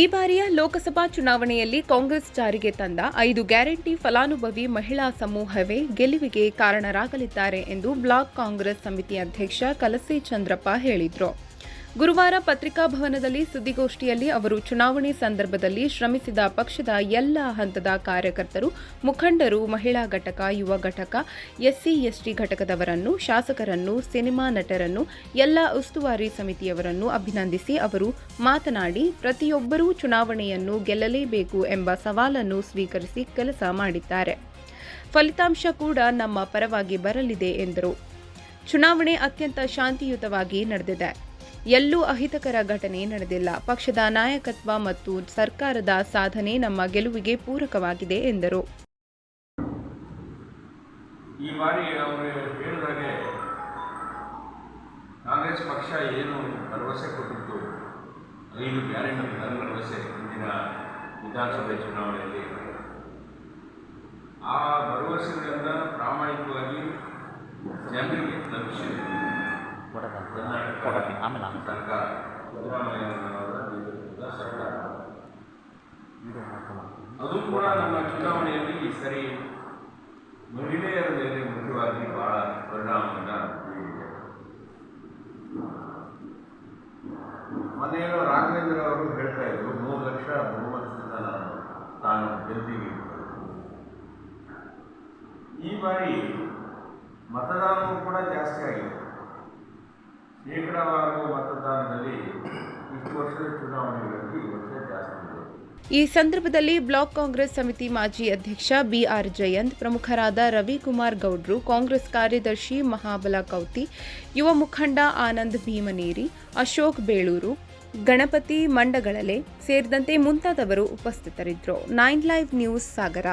ಈ ಬಾರಿಯ ಲೋಕಸಭಾ ಚುನಾವಣೆಯಲ್ಲಿ ಕಾಂಗ್ರೆಸ್ ಜಾರಿಗೆ ತಂದ ಐದು ಗ್ಯಾರಂಟಿ ಫಲಾನುಭವಿ ಮಹಿಳಾ ಸಮೂಹವೇ ಗೆಲುವಿಗೆ ಕಾರಣರಾಗಲಿದ್ದಾರೆ ಎಂದು ಬ್ಲಾಕ್ ಕಾಂಗ್ರೆಸ್ ಸಮಿತಿ ಅಧ್ಯಕ್ಷ ಕಲಸೆ ಚಂದ್ರಪ್ಪ ಹೇಳಿದರು. ಗುರುವಾರ ಪತ್ರಿಕಾಭವನದಲ್ಲಿ ಸುದ್ದಿಗೋಷ್ಠಿಯಲ್ಲಿ ಅವರು ಚುನಾವಣೆ ಸಂದರ್ಭದಲ್ಲಿ ಶ್ರಮಿಸಿದ ಪಕ್ಷದ ಎಲ್ಲ ಹಂತದ ಕಾರ್ಯಕರ್ತರು, ಮುಖಂಡರು, ಮಹಿಳಾ ಘಟಕ, ಯುವ ಘಟಕ, ಎಸ್ಸಿ, ಎಸ್ಟಿ ಘಟಕದವರನ್ನು, ಶಾಸಕರನ್ನು, ಸಿನಿಮಾ ನಟರನ್ನು, ಎಲ್ಲ ಉಸ್ತುವಾರಿ ಸಮಿತಿಯವರನ್ನು ಅಭಿನಂದಿಸಿ ಅವರು ಮಾತನಾಡಿ, ಪ್ರತಿಯೊಬ್ಬರೂ ಚುನಾವಣೆಯನ್ನು ಗೆಲ್ಲಲೇಬೇಕು ಎಂಬ ಸವಾಲನ್ನು ಸ್ವೀಕರಿಸಿ ಕೆಲಸ ಮಾಡಿದ್ದಾರೆ. ಫಲಿತಾಂಶ ಕೂಡ ನಮ್ಮ ಪರವಾಗಿ ಬರಲಿದೆ ಎಂದರು. ಚುನಾವಣೆ ಅತ್ಯಂತ ಶಾಂತಿಯುತವಾಗಿ ನಡೆದಿದೆ. ಎಲ್ಲೂ ಅಹಿತಕರ ಘಟನೆ ನಡೆದಿಲ್ಲ. ಪಕ್ಷದ ನಾಯಕತ್ವ ಮತ್ತು ಸರ್ಕಾರದ ಸಾಧನೆ ನಮ್ಮ ಗೆಲುವಿಗೆ ಪೂರಕವಾಗಿದೆ, ಎಂದರು. ಈ ಬಾರಿ ಅವರು ಹೇಳಿದಾಗೆ ಕಾಂಗ್ರೆಸ್ ಪಕ್ಷ ಏನು ಭರವಸೆ ಕೊಟ್ಟಿತ್ತು, ಐದು ಗ್ಯಾರಂಟಿ ಭರವಸೆ ಮುಂದಿನ ವಿಧಾನಸಭೆ ಚುನಾವಣೆಯಲ್ಲಿ. ಆ ಭರವಸೆಗಳನ್ನು ಪ್ರಾಮಾಣಿಕವಾಗಿ ಜನರಿಗೆ ತಲುಪಿಸಿದೆ ಆಮೇಲೆ ಅದು ಕೂಡ ನಮ್ಮ ಚುನಾವಣೆಯಲ್ಲಿ ಈ ಸರಿ ಮಹಿಳೆಯರ ಮೇಲೆ ಮುಖ್ಯವಾಗಿ ಬಹಳ ಪರಿಣಾಮವನ್ನು ಬೀರಿದೆ. ಮನೆಯಲ್ಲೂ ರಾಘವೇಂದ್ರ ಅವರು ಹೇಳ್ತಾ ಇದ್ರು ಮೂರು ಲಕ್ಷ ಬಹುಮತದಿಂದ ನಾನು ತಾನು ಗೆಲ್ತೀವಿ ಅಂತ. ಈ ಬಾರಿ ಮತದಾನವೂ ಕೂಡ ಜಾಸ್ತಿ ಆಗಿದೆ. ಈ ಸಂದರ್ಭದಲ್ಲಿ ಬ್ಲಾಕ್ ಕಾಂಗ್ರೆಸ್ ಸಮಿತಿ ಮಾಜಿ ಅಧ್ಯಕ್ಷ ಬಿಆರ್ ಜಯಂತ್, ಪ್ರಮುಖರಾದ ರವಿಕುಮಾರ್ ಗೌಡ್ರು, ಕಾಂಗ್ರೆಸ್ ಕಾರ್ಯದರ್ಶಿ ಮಹಾಬಲ ಕೌತಿ, ಯುವ ಮುಖಂಡ ಆನಂದ್ ಭೀಮನೇರಿ, ಅಶೋಕ್ ಬೇಳೂರು, ಗಣಪತಿ ಮಂಡಗಳಲೆ ಸೇರಿದಂತೆ ಮುಂತಾದವರು ಉಪಸ್ಥಿತರಿದ್ದರು. Nine live news Sagara.